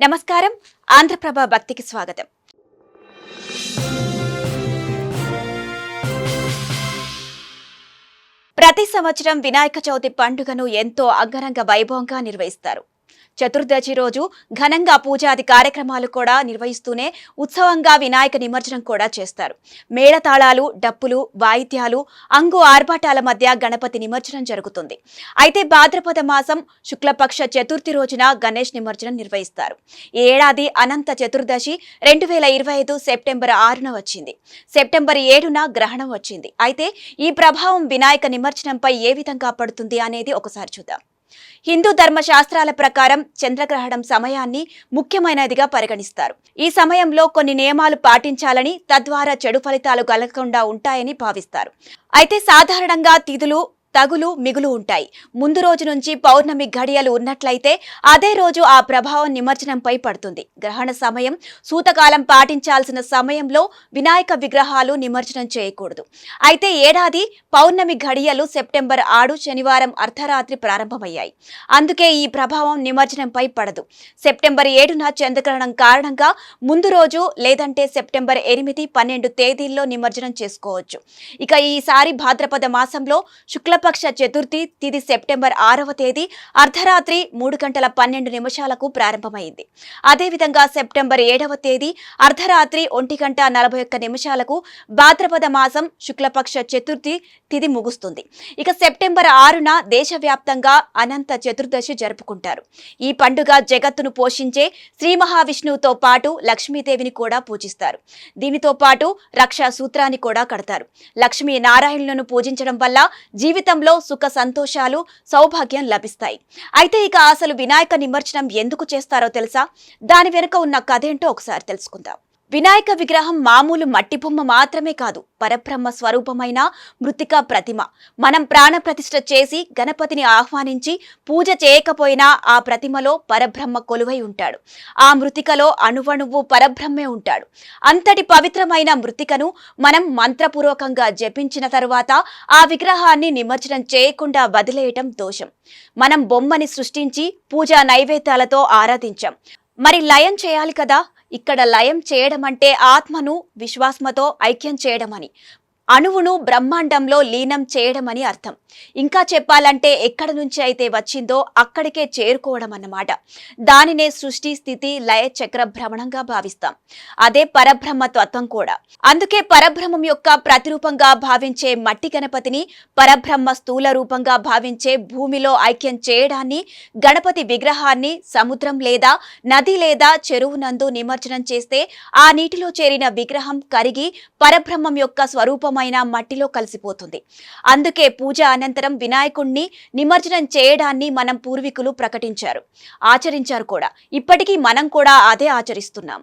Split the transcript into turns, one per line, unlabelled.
నమస్కారం. ఆంధ్రప్రభ భక్తికి స్వాగతం. ప్రతి సంవత్సరం వినాయక చవితి పండుగను ఎంతో అంగరంగ వైభవంగా నిర్వహిస్తారు. చతుర్దశి రోజు ఘనంగా పూజాది కార్యక్రమాలు కూడా నిర్వహిస్తూనే ఉత్సవంగా వినాయక నిమజ్జనం కూడా చేస్తారు. మేళతాళాలు డప్పులు వాయిద్యాలు అంగు ఆర్భాటాల మధ్య గణపతి నిమజ్జనం జరుగుతుంది. అయితే భాద్రపద మాసం శుక్లపక్ష చతుర్థి రోజున గణేష్ నిమజ్జనం నిర్వహిస్తారు. ఈ ఏడాది అనంత చతుర్దశి రెండు వేల ఇరవై ఐదు సెప్టెంబర్ ఆరున వచ్చింది. సెప్టెంబర్ ఏడున గ్రహణం వచ్చింది. అయితే ఈ ప్రభావం వినాయక నిమజ్జనంపై ఏ విధంగా పడుతుంది అనేది ఒకసారి చూద్దాం. హిందూ ధర్మ శాస్త్రాల ప్రకారం చంద్రగ్రహణం సమయాన్ని ముఖ్యమైనదిగా పరిగణిస్తారు. ఈ సమయంలో కొన్ని నియమాలు పాటించాలని తద్వారా చెడు ఫలితాలు కలగకుండా ఉంటాయని భావిస్తారు. అయితే సాధారణంగా తిథులు తగులు మిగులు ఉంటాయి. ముందు రోజు నుంచి పౌర్ణమి ఘడియలు ఉన్నట్లయితే అదే రోజు ఆ ప్రభావం నిమజ్జనంపై పడుతుంది. గ్రహణ సమయం సూతకాలం పాటించాల్సిన సమయంలో వినాయక విగ్రహాలు నిమజ్జనం చేయకూడదు. అయితే ఏడాది పౌర్ణమి ఘడియలు సెప్టెంబర్ ఆడు శనివారం అర్ధరాత్రి ప్రారంభమయ్యాయి. అందుకే ఈ ప్రభావం నిమజ్జనంపై పడదు. సెప్టెంబర్ ఏడున చంద్రగ్రహణం కారణంగా ముందు రోజు లేదంటే సెప్టెంబర్ ఎనిమిది పన్నెండు తేదీల్లో నిమజ్జనం చేసుకోవచ్చు. ఇక ఈసారి భాద్రపద మాసంలో శుక్ల శుక్లపక్ష చతుర్థి తిది సెప్టెంబర్ ఆరవ తేదీ అర్ధరాత్రి మూడు గంటల పన్నెండు నిమిషాలకు ప్రారంభమైంది. అదేవిధంగా సెప్టెంబర్ ఏడవ తేదీ అర్ధరాత్రి ఒంటి గంట నలభై ఒక్క నిమిషాలకు భాద్రపద మాసం శుక్లపక్ష చతుర్థి తిది ముగుస్తుంది. ఇక సెప్టెంబర్ ఆరున దేశవ్యాప్తంగా అనంత చతుర్దశి జరుపుకుంటారు. ఈ పండుగ జగత్తును పోషించే శ్రీ మహావిష్ణువుతో పాటు లక్ష్మీదేవిని కూడా పూజిస్తారు. దీనితో పాటు రక్షా సూత్రాన్ని కూడా కడతారు. లక్ష్మీ నారాయణులను పూజించడం వల్ల జీవిత జీవితంలో సుఖ సంతోషాలు సౌభాగ్యం లభిస్తాయి. అయితే ఇక అసలు వినాయక నిమజ్జనం ఎందుకు చేస్తారో తెలుసా? దాని వెనుక ఉన్న కథేంటో ఒకసారి తెలుసుకుందాం. వినాయక విగ్రహం మామూలు మట్టి బొమ్మ మాత్రమే కాదు పరబ్రహ్మ స్వరూపమైన మృతికా ప్రతిమ. మనం ప్రాణ ప్రతిష్ఠ చేసి గణపతిని ఆహ్వానించి పూజ చేయకపోయినా ఆ ప్రతిమలో పరబ్రహ్మ కొలువై ఉంటాడు. ఆ మృతికలో అణువణువు పరబ్రహ్మే ఉంటాడు. అంతటి పవిత్రమైన మృతికను మనం మంత్రపూర్వకంగా జపించిన తరువాత ఆ విగ్రహాన్ని నిమజ్జనం చేయకుండా వదిలేయటం దోషం. మనం బొమ్మని సృష్టించి పూజా నైవేద్యాలతో ఆరాధించాం. మరి లయం చేయాలి కదా. ఇక్కడ లయం చేయడం అంటే ఆత్మను విశ్వాసమతో ఐక్యం చేయడమని. అణువును బ్రహ్మాండంలో లీనం చేయడమని అర్థం. ఇంకా చెప్పాలంటే ఎక్కడ నుంచి అయితే వచ్చిందో అక్కడికే చేరుకోవడం అన్నమాట. దానినే సృష్టి స్థితి లయ చక్ర భ్రమణంగా భావిస్తాం. అదే పరబ్రహ్మ తత్వం కూడా. అందుకే పరబ్రహ్మం యొక్క ప్రతిరూపంగా భావించే మట్టి గణపతిని పరబ్రహ్మ స్థూల రూపంగా భావించే భూమిలో ఐక్యం చేయడాన్ని గణపతి విగ్రహాన్ని సముద్రం లేదా నది లేదా చెరువు నందు నిమజ్జనం చేస్తే ఆ నీటిలో చేరిన విగ్రహం కరిగి పరబ్రహ్మం యొక్క స్వరూపం రూపమైన మట్టిలో కలిసిపోతుంది. అందుకే పూజ అనంతరం వినాయకుణ్ణి నిమజ్జనం చేయడాన్ని మనం పూర్వీకులు ప్రకటించారు. ఆచరించారు కూడా. ఇప్పటికీ మనం కూడా అదే ఆచరిస్తున్నాం.